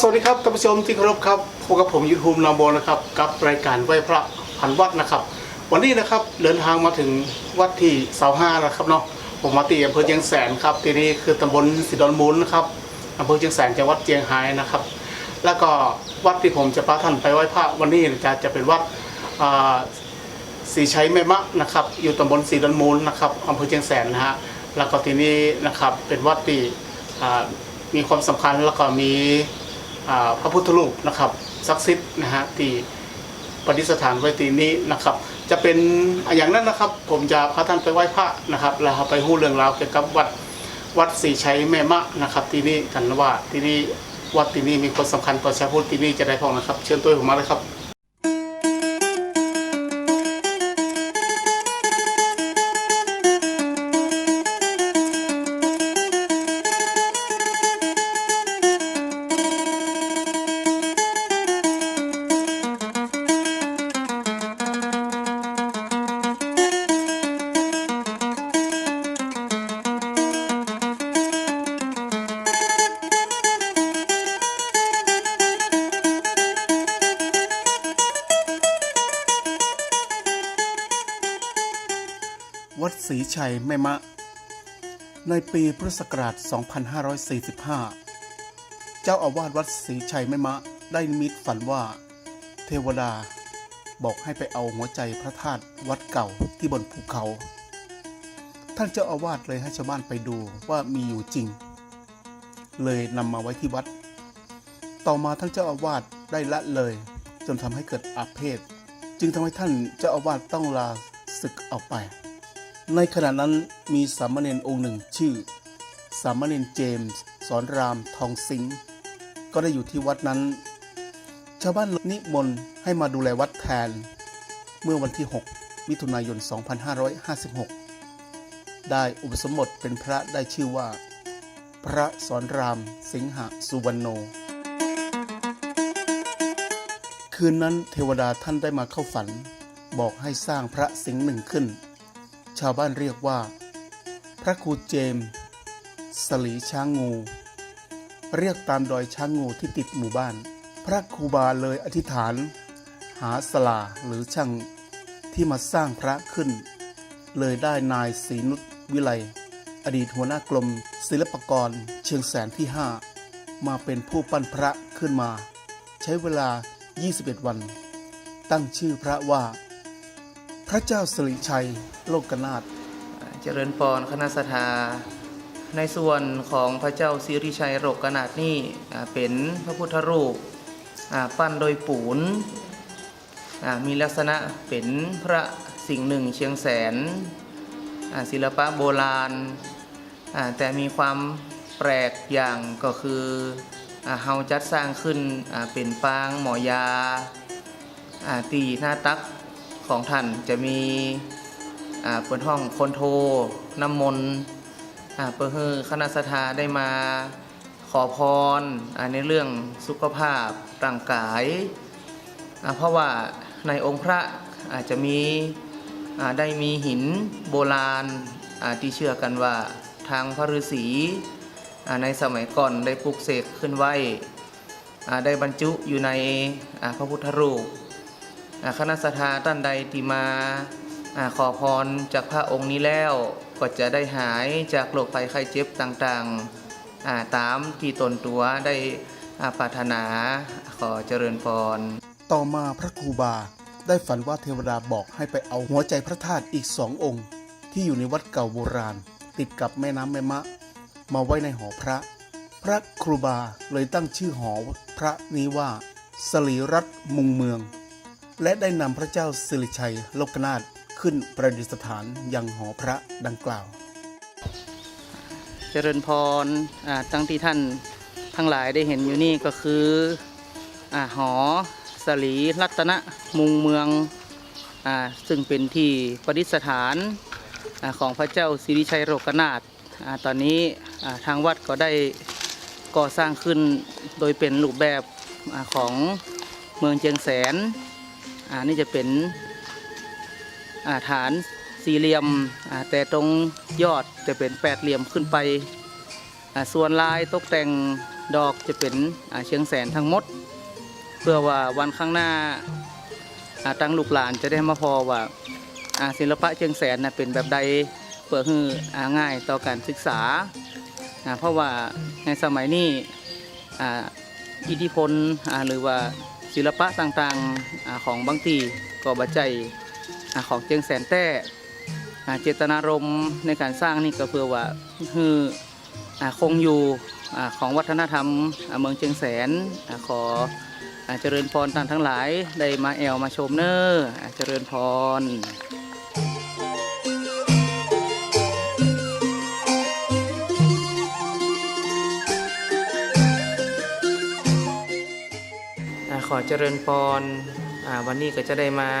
สวัสดีครับท่านผู้ชมที่เคารพครับพบกับผมยูทูบนามโบนะครับกับรายการไหว้พระพันวัดนะครับ วันนี้นะครับเดินทางมาถึงวัดที่เสาห้าแล้วครับเนาะผมมาตีอำเภอเชียงแสนครับที่นี่คือตำบลสิดอนมูลนะครับอำเภอเชียงแสนจังหวัดเชียงรายนะครับ แล้วก็วัดที่ผมจะพาท่านไปไหว้พระวันนี้จะจะเป็นวัดสีชัยแม่มะนะครับ อยู่ตำบลสีดอนมูลนะครับอำเภอเชียงแสนนะฮะแล้วก็ที่นี่นะครับเป็นวัดที่มีความสำคัญแล้วก็มี พระพุทธรูปนะครับศักดิ์สิทธิ์นะฮะที่ปฏิสถานไว้ที่นี้นะครับ จะเป็นอย่างนั้นนะครับ ผมจะพาท่านไปไหว้พระนะครับแล้วไปหู้เรื่องราวเกี่ยวกับวัดวัดสีชัยแม่มะนะครับ ที่นี่กันว่าที่นี่วัดที่นี่มีความสำคัญต่อชาวพุทธที่นี่จะได้พ้องนะครับ เชิญตัวผมมาเลยครับ ศรีชัยแม่มะ ในปีพุทธศักราช 2545 เจ้าอาวาสวัดศรีชัยแม่มะได้นิมิตฝันว่า เทวดาบอกให้ไปเอาหัวใจพระธาตุวัดเก่าที่บนภูเขา ท่านเจ้าอาวาสเลยให้ชาวบ้านไปดูว่ามีอยู่จริง เลยนำมาไว้ที่วัด ต่อมาท่านเจ้าอาวาสได้ละเลย จนทำให้เกิดอาเพศ จึงทำให้ท่านเจ้าอาวาสต้องลาศึกออกไป ในขณะนั้นมีสามเณรองค์หนึ่งชื่อ สามเณรเจมส์สอนรามทองสิงห์ก็ได้อยู่ที่วัดนั้น ชาวบ้านนิมนต์ให้มาดูแลวัดแทน เมื่อวันที่ 6 มิถุนายน 2556 ได้อุปสมบทเป็นพระได้ชื่อว่า พระสอนรามสิงหสุวรรณโน คืนนั้นเทวดาท่านได้มาเข้าฝัน บอกให้สร้างพระสิงห์หนึ่งขึ้น ชาวบ้านเรียกว่า พระครูเจมส์สลีช้างงู เรียกตามดอยช้างงูที่ติดหมู่บ้าน พระครูบาเลยอธิษฐาน หาสลาหรือช่างที่มาสร้างพระขึ้น เลยได้นายศรีนุชวิไลอดีตหัวหน้ากรมศิลปกรเชียงแสนที่ 5 มาเป็นผู้ปั้นพระขึ้นมา ใช้เวลา 21 วัน ตั้งชื่อพระว่า พระเจ้าสิริชัย โลกนาถเจริญพรคณะสถาในส่วนของพระเจ้าสิริชัยโรกนาถนี่เป็นพระพุทธรูปปั้นโดยปูนมีลักษณะเป็นพระสิ่งหนึ่งเชียงแสนศิลปะโบราณ แต่มีความแปลกอย่างก็คือเฮาจัดสร้างขึ้นเป็นปางหมอยาตีหน้าตัก ของท่านจะมีเปิดห้องคนโทน้ำมนต์เปิดให้คณะสถาได้มาขอพรในเรื่องสุขภาพร่างกาย เพราะว่าในองค์พระอาจจะมีได้มีหินโบราณที่เชื่อกันว่าทางพระฤาษีในสมัยก่อนได้ปลูกเสกขึ้นไว้ได้บรรจุอยู่ในพระพุทธรูป คณะสถาท่านใดที่มาอขอพรจากพระองค์นี้แล้วก็จะได้หายจากโรคภัยไข้เจ็บต่างๆ ตามที่ตนตัวได้อ่าปรารถนาขอเจริญพร ต่อมาพระครูบาได้ฝันว่าเทวดาบอกให้ไปเอาหัวใจพระธาตุอีกสององค์ ที่อยู่ในวัดเก่าโบราณ ติดกับแม่น้ำแม่มะ มาไว้ในหอพระ พระครูบาเลยตั้งชื่อหอพระนี้ว่าสลีรัตนมุงเมือง และได้นำพระเจ้าสิริชัยโลกนาถขึ้นประดิษฐานยังหอพระดังกล่าว เจริญพรทั้งที่ท่านทั้งหลายได้เห็นอยู่นี่ก็คืออหอสลีรัตนมุงเมืองอซึ่งเป็นที่ประดิษฐานอของพระเจ้าสิริชัยโรกนาถตอนนี้ทางวัดก็ได้ก่อสร้างขึ้นโดยเป็นรูปแบบอของเมืองเจียงแสน อ่านี่จะเป็นอ่าฐานสี่เหลี่ยมอ่าแต่ตรงยอดจะเป็นแปดเหลี่ยมขึ้นไปอ่าส่วนลายตกแต่งดอกจะเป็นอ่าเชียงแสนทั้งหมด เพื่อว่าวันข้างหน้าอ่าตั้งลูกหลานจะได้มาพอว่าอ่าศิลปะเชียงแสนนะเป็นแบบใดเพื่อให้อ่าง่ายต่อการศึกษาอ่าเพราะว่าในสมัยนี้อ่าอิทธิพลอ่าหรือว่า ศิลปะต่างๆของบางทีก็บาใจของเจียงแสนแต้อ่เจตนารมณ์ในการสร้างนี่ก็เพื่อว่าคือคงอยู่ของวัฒนธรรมเมืองเชียงแสนขอเจริญพรท่านทั้งหลายได้มาแอวมาชมเนอ้อเจริญพร ขอเจริญพรวันนี้ก็จะได้มา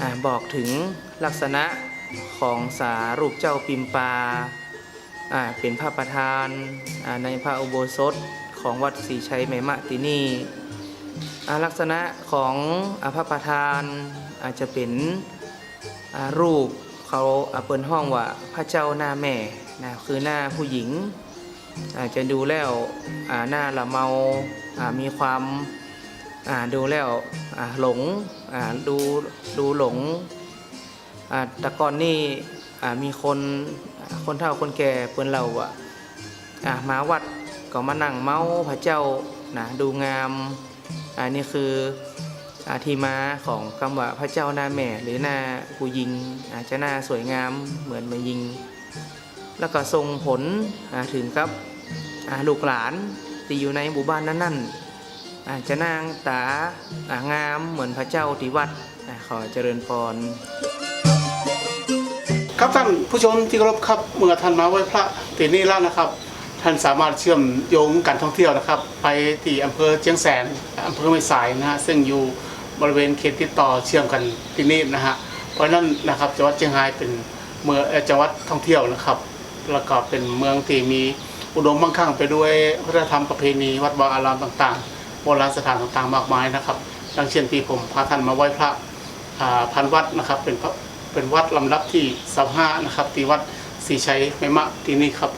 อบอกถึงลักษณะของสารูปเจ้าปิมปาเป็นพระประธานาในพระอุโบสถของวัดศรีชัยแมมะที่นี่ลักษณะของอพระประธานอาจจะเป็นรูปเขาอ่าเปิดห้องว่าพระเจ้าหน้าแม่นะคือหน้าผู้หญิง อาจจะดูแล้วหน้าละเมาามีความาดูแล้วหลงดูดูหลงแต่ก่อนนี่มีคนคนเฒ่าคนแก่เปิ้นเราอะอ่ามาวัดก็มานั่งเมาพระเจ้านะดูงามอันนี้คืออาที่มาของคำว่าพระเจ้าหน้าแม่หรือหน้าผู้ยิงอาจจะหน้าสวยงามเหมือนมายิง แล้วก็ส่งผลถึงกับลูกหลานที่อยู่ในหมู่บ้านนั้นๆอาจจะนางตางามเหมือนพระเจ้าที่วัดขอเจริญพรครับท่านผู้ชมที่เคารพครับเมื่อท่านมาไหว้พระตีนี่แล้วนะครับ ท่านสามารถเชื่อมโยงการท่องเที่ยวนะครับ ไปที่อำเภอเชียงแสนอำเภอแม่สายนะฮะซึ่งอยู่บริเวณเขตติดต่อเชื่อมกันที่นี่นะฮะเพราะนั้นนะครับจังหวัดเชียงรายเป็นเมืองเอ่อจังหวัดท่องเที่ยวนะครับ แล้วก็เป็นเมืองที่มีอุดมมั่งคั่งไปด้วยวัฒนธรรมประเพณีวัดวาอารามต่างๆโบราณสถานต่างๆมากมายนะครับดังเช่นที่ผมพาท่านมาไหว้พระพันวัดนะครับเป็นเป็นวัดลำดับที่สห้านะครับที่วัดศรีชัยแม่มะที่นี่ครับ